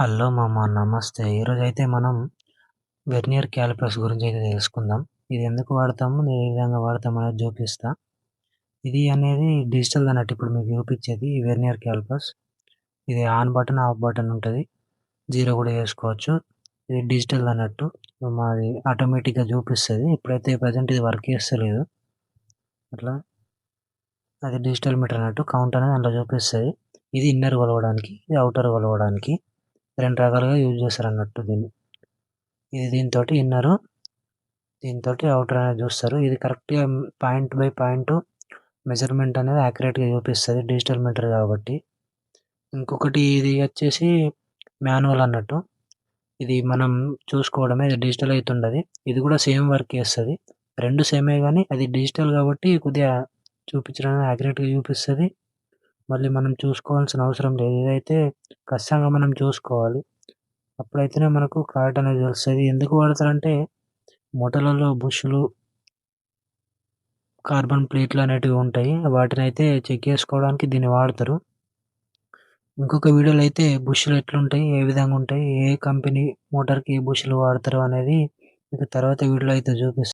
Hello మామ నమస్తే. ఈరోజు అయితే మనం వెర్నియర్ క్యాలిపర్స్ గురించి అయితే తెలుసుకుందాం. ఇది ఎందుకు వాడతాము నేను ఏ విధంగా వాడతాము అనేది చూపిస్తా. ఇది అనేది డిజిటల్ అన్నట్టు ఇప్పుడు మీకు చూపించేది వెర్నియర్ క్యాలిపర్స్. ఇది ఆన్ బటన్ ఆఫ్ బటన్ ఉంటుంది. జీరో కూడా వేసుకోవచ్చు. ఇది డిజిటల్ అన్నట్టు. మాది ఆటోమేటిక్గా చూపిస్తుంది. ఇప్పుడైతే ప్రజెంట్ ఇది వర్క్ చేస్తలేదు. అట్లా అది డిజిటల్ మీటర్ అన్నట్టు కౌంట్ అనేది అందులో చూపిస్తుంది. ఇది ఇన్నర్ కొలవడానికి ఇది అవుటర్ కొలవడానికి. రెండు రకాలుగా యూజ్ చేస్తారు అన్నట్టు దీన్ని. ఇది దీంతో ఇన్నరు దీంతో అవుటర్ అనేది చూస్తారు. ఇది కరెక్ట్గా పాయింట్ బై పాయింట్ మెజర్మెంట్ అనేది యాక్యురేట్గా చూపిస్తుంది డిజిటల్ మీటర్ కాబట్టి. ఇంకొకటి ఇది వచ్చేసి మాన్యువల్ అన్నట్టు. ఇది మనం చూసుకోవడమే ఇది డిజిటల్ అవుతుండదు ఇది కూడా సేమ్ వర్క్ చేస్తుంది. రెండు సేమే కానీ అది డిజిటల్ కాబట్టి కొద్దిగా చూపించడం యాక్యురేట్గా చూపిస్తుంది. మళ్ళీ మనం చూసుకోవాల్సిన అవసరం లేదు. ఇదైతే ఖచ్చితంగా మనం చూసుకోవాలి అప్పుడైతేనే మనకు క్లారిటీ అనేది తెలుస్తుంది ఎందుకు వాడతారంటే మూటలలో బుషులు కార్బన్ ప్లేట్లు అనేటివి ఉంటాయి. వాటిని అయితే చెక్ చేసుకోవడానికి దీన్ని వాడతారు. ఇంకొక వీడియోలో అయితే బుష్లు ఎట్లుంటాయి ఏ విధంగా ఉంటాయి ఏ కంపెనీ మోటార్కి ఏ బుష్లు వాడతారు అనేది ఇక తర్వాత వీడియోలో అయితే చూపిస్తాను.